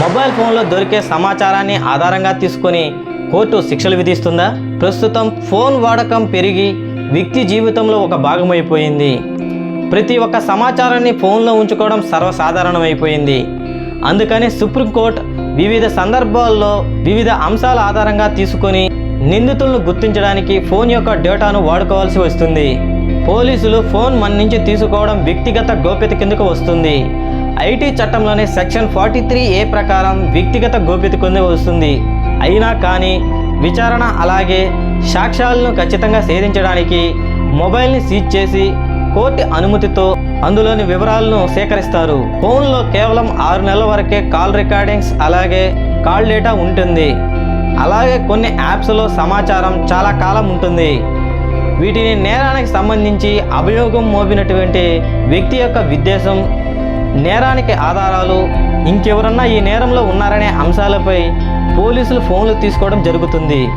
Mobile ఫోన్లో దొరికే సమాచారాన్ని ఆధారంగా తీసుకొని కోర్టు శిక్షలు విధిస్తుందా? ప్రస్తుతం ఫోన్ వాడకం పెరిగి వ్యక్తి జీవితంలో ఒక భాగమైపోయింది. ప్రతి ఒక్క సమాచారాన్ని ఫోన్లో ఉంచుకోవడం సర్వసాధారణమైపోయింది. అందుకని సుప్రీంకోర్టు వివిధ సందర్భాల్లో వివిధ అంశాల ఆధారంగా తీసుకొని నిందితులను గుర్తించడానికి ఫోన్ యొక్క డేటాను వాడుకోవాల్సి వస్తుంది. పోలీసులు ఫోన్ మన నుంచి తీసుకోవడం వ్యక్తిగత గోప్యత కిందకు వస్తుంది. ఐటీ చట్టంలోని సెక్షన్ ఫార్టీ త్రీ ఏ ప్రకారం వ్యక్తిగత గోప్యత కింద వస్తుంది. అయినా కానీ విచారణ అలాగే సాక్ష్యాలను ఖచ్చితంగా సేధించడానికి మొబైల్ని సీజ్ చేసి కోర్టు అనుమతితో అందులోని వివరాలను సేకరిస్తారు. ఫోన్లో కేవలం ఆరు నెలల వరకే కాల్ రికార్డింగ్స్ అలాగే కాల్ డేటా ఉంటుంది. అలాగే కొన్ని యాప్స్లో సమాచారం చాలా కాలం ఉంటుంది. వీటిని నేరానికి సంబంధించి అభియోగం మోపినటువంటి వ్యక్తి యొక్క విద్వేషం నేరానికి ఆధారాలు ఇంకెవరన్నా ఈ నేరంలో ఉన్నారనే అంశాలపై పోలీసులు ఫోన్లు తీసుకోవడం జరుగుతుంది.